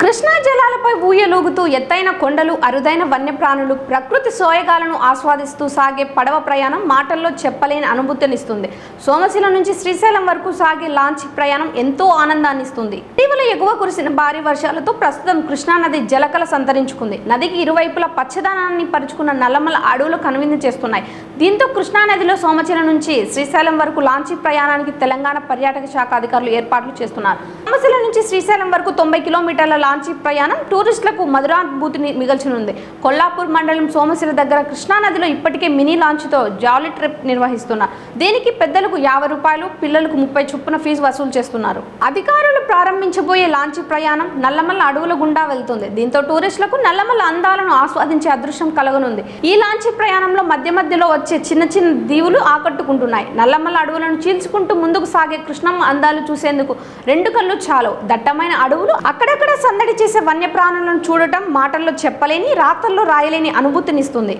కృష్ణా జలాలపై ఊయలూగుతూ ఎత్తైన కొండలు అరుదైన వన్యప్రాణులు ప్రకృతి సోయగాలను ఆస్వాదిస్తూ సాగే పడవ ప్రయాణం మాటల్లో చెప్పలేని అనుభూతినిస్తుంది. సోమశిల నుంచి శ్రీశైలం వరకు సాగే లాంచ్ ప్రయాణం ఎంతో ఆనందాన్ని ఇస్తుంది. ఇటీవల ఎగువ కురిసిన భారీ వర్షాలతో ప్రస్తుతం కృష్ణా నది జలకల సంతరించుకుంది. నదికి ఇరువైపులా పచ్చదనాన్ని పరుచుకున్న నల్లమల అడవులు కనువిందు చేస్తున్నాయి. దీంతో కృష్ణా నదిలో నుంచి శ్రీశైలం వరకు లాంచీ ప్రయాణానికి తెలంగాణ పర్యాటక శాఖ అధికారులు ఏర్పాట్లు చేస్తున్నారు. సోమశిల నుంచి శ్రీశైలం వరకు తొంభై కిలోమీటర్ల లాంచీ ప్రయాణం టూరిస్టులకు మధురానుభూతిని మిగల్చనుంది. కొల్లాపూర్ మండలం సోమశిల దగ్గర కృష్ణా నదిలో ఇప్పటికే మినీ లాంచ్తో జాలీ ట్రిప్ నిర్వహిస్తున్నారు. దీనికి పెద్దలకు యాభై రూపాయలు పిల్లలకు ముప్పై చొప్పున ఫీజు వసూలు చేస్తున్నారు. అధికారులు ప్రారంభించబోయే లాంచీ ప్రయాణం నల్లమల్ల అడవుల గుండా వెళ్తుంది. దీంతో టూరిస్టులకు నల్లమల్ల అందాలను ఆస్వాదించే అదృశ్యం కలగనుంది. ఈ లాంచీ ప్రయాణంలో మధ్య మధ్యలో వచ్చే చిన్న చిన్న దీవులు ఆకట్టుకుంటున్నాయి. నల్లమల్ల అడవులను చీల్చుకుంటూ ముందుకు సాగే కృష్ణమ్మ అందాలు చూసేందుకు రెండు కళ్ళు చాలు దట్టమైన అడవులు అక్కడక్కడ సందడి చేసే వన్యప్రాణులను చూడటం మాటల్లో చెప్పలేని రాతల్లో రాయలేని అనుభూతినిస్తుంది.